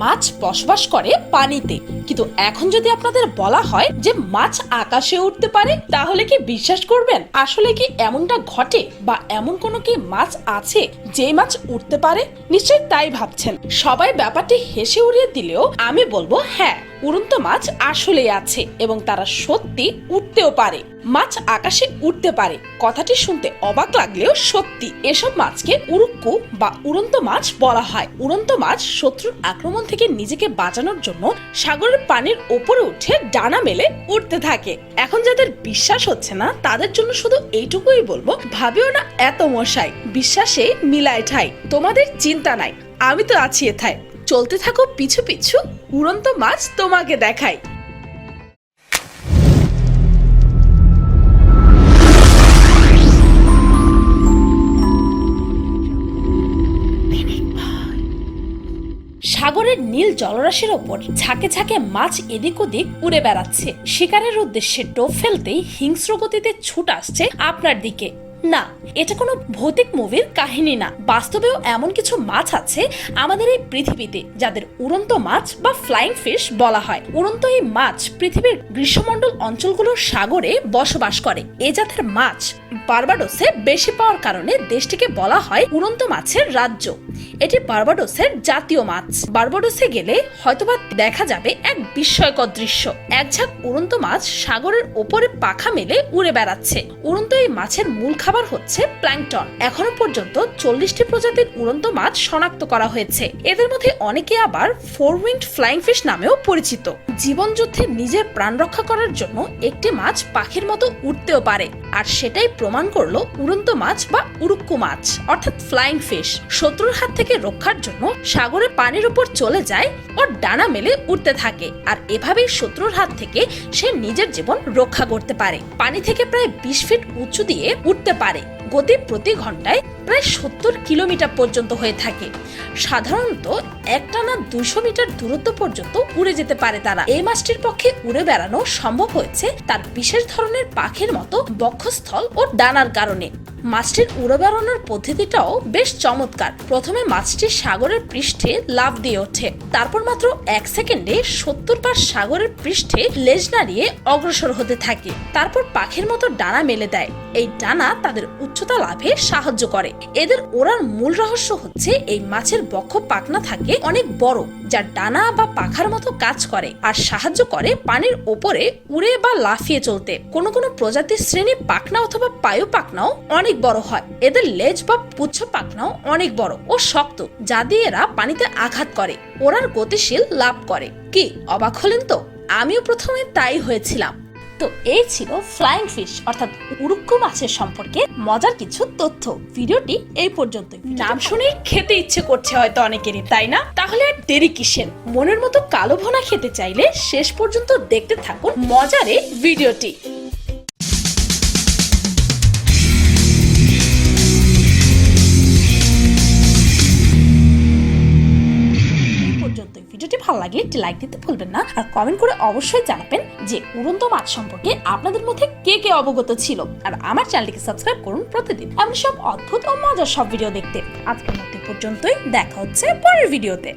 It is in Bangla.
মাছ বসবাস করে পানিতে। কিন্তু এখন যদি আপনাদের বলা হয় যে মাছ আকাশে উঠতে পারে, তাহলে কি বিশ্বাস করবেন? আসলে কি এমনটা ঘটে বা এমন কোনো কি মাছ আছে যে মাছ উঠতে পারে? নিশ্চয়ই তাই ভাবছেন। সবাই ব্যাপারটি হেসে উড়িয়ে দিলেও আমি বলব হ্যাঁ উড়ন্ত মাছ আসলেই আছে এবং তারা সত্যি উঠতেও পারে। মাছ আকাশে উঠতে পারে। কথাটি শুনতে অবাক লাগলেও সত্যি। এসব মাছকে উড়ুক্কু বা উড়ন্ত মাছ বলা হয়। উড়ন্ত মাছ শত্রুর আক্রমণ থেকে নিজেকে বাঁচানোর জন্য সাগরের পানির ওপরে উঠে ডানা মেলে উঠতে থাকে। এখন যাদের বিশ্বাস হচ্ছে না, তাদের জন্য শুধু এইটুকুই বলব, ভাবিও না এত মশাই। বিশ্বাসে মিলায় ঠাই, তোমাদের চিন্তা নাই, আমি তো আছি এথায়। চলতে থাকো পিছু পিছু, উড়ন্ত মাছ তোমাকে দেখাই সাগরের নীল জলরাশির ওপর ঝাঁকে ঝাঁকে মাছ এদিক ওদিক উড়ে বেড়াচ্ছে। শিকারের উদ্দেশ্যে টোপ ফেলতেই হিংস্র গতিতে ছুট আসছে আপনার দিকে। না, এটা কোনো ভৌতিক মুভির কাহিনী না। বাস্তবেও এমন কিছু মাছ আছে আমাদের এই পৃথিবীতে যাদের উড়ন্ত মাছ বা ফ্লাইং ফিশ বলা হয়। উড়ন্ত এই মাছ পৃথিবীর গ্রীষ্মমণ্ডল অঞ্চলগুলোর সাগরে বসবাস করে। এ জাতের মাছ বার্বাডোসে বেশি পাওয়ার কারণে দেশটিকে বলা হয় উড়ন্ত মাছের রাজ্য। এটি বার্বাডোসের জাতীয় মাছ। বার্বাডোসে গেলে হয়তোবা দেখা যাবে এক বিস্ময়কর দৃশ্য। এক ঝাঁক উড়ন্ত মাছ সাগরের ওপরে পাখা মেলে উড়ে বেড়াচ্ছে। উড়ন্ত এই মাছের মূল খাবার হচ্ছে প্ল্যাংটন। এখনও পর্যন্ত চল্লিশটি প্রজাতির উড়ন্ত মাছ শনাক্ত করা হয়েছে। এদের মধ্যে অনেকে আবার ফোর উইন্ড ফ্লাইং ফিশ নামেও পরিচিত। জীবন যুদ্ধে নিজের প্রাণ রক্ষা করার জন্য একটি মাছ পাখির মতো উঠতেও পারে। আর সেটাই প্রমাণ করল উড়ন্ত মাছ বা উড়ুক্কু মাছ, অর্থাৎ ফ্লাইং ফিশ শত্রুর হাত থেকে রক্ষার জন্য সাগরে পানির উপর চলে যায় ও ডানা মেলে উঠতে থাকে, আর এভাবেই শত্রুর হাত থেকে সে নিজের জীবন রক্ষা করতে পারে। পানি থেকে প্রায় বিশ ফিট উঁচু দিয়ে উঠতে পারে। গতি প্রতি ঘন্টায় প্রায় সত্তর কিলোমিটার পর্যন্ত হয়ে থাকে। সাধারণত একটানা দুশো মিটার দূরত্ব পর্যন্ত উড়ে যেতে পারে তারা। এই মাছটির পক্ষে উড়ে বেড়ানো সম্ভব হয়েছে তার বিশেষ ধরনের পাখির মতো বক্ষস্থল ও ডানার কারণে। মাছটির উড়ে বেড়ানোর পদ্ধতিটাও বেশ চমৎকার। প্রথমে মাছটি সাগরের পৃষ্ঠে লাফ দিয়ে ওঠে। তারপর মাত্র এক সেকেন্ডে সত্তর বার সাগরের পৃষ্ঠে লেজ নাড়িয়ে অগ্রসর হতে থাকে। তারপর পাখির মতো ডানা মেলে দেয়। এই ডানা তাদের উচ্চতা লাভে সাহায্য করে। এদের ওড়ার মূল রহস্য হচ্ছে এই মাছের বক্ষ পাখনা থাকে অনেক বড়, যা ডানা বা পাখার মতো কাজ করে আর সাহায্য করে পানির ওপরে উড়ে বা লাফিয়ে চলতে। কোনো কোনো প্রজাতির শ্রেণি পাখনা অথবা পায়ু পাখনাও অনেক বড় হয়। এদের লেজ বা পুচ্ছ পাখনাও অনেক বড় ও শক্ত, যা দিয়ে এরা পানিতে আঘাত করে। ওরার গতিশীল লাভ করে। কি, অবাক হলেন তো? আমিও প্রথমে তাই হয়েছিলাম। তো এই ছিল ফ্লাইং ফিশ অর্থাৎ উড়ুক্কু মাছের সম্পর্কে মজার কিছু তথ্য। ভিডিওটি এই পর্যন্ত নাম শুনেই খেতে ইচ্ছে করছে হয়তো অনেকেরই, তাই না? তাহলে আর দেরি কিসের? মনের মতো কালো ভোনা খেতে চাইলে শেষ পর্যন্ত দেখতে থাকুন মজারে ভিডিওটি। একটি লাইক দিতে ভুলবেন না। আর কমেন্ট করে অবশ্যই জানাবেন যে উড়ন্ত মাছ সম্পর্কে আপনাদের মধ্যে কে কে অবগত ছিল। আর আমার চ্যানেলটিকে সাবস্ক্রাইব করুন প্রতিদিন। এমন সব অদ্ভুত ও মজার সব ভিডিও দেখতে। আজকের মধ্যে পর্যন্তই। দেখা হচ্ছে পরের ভিডিওতে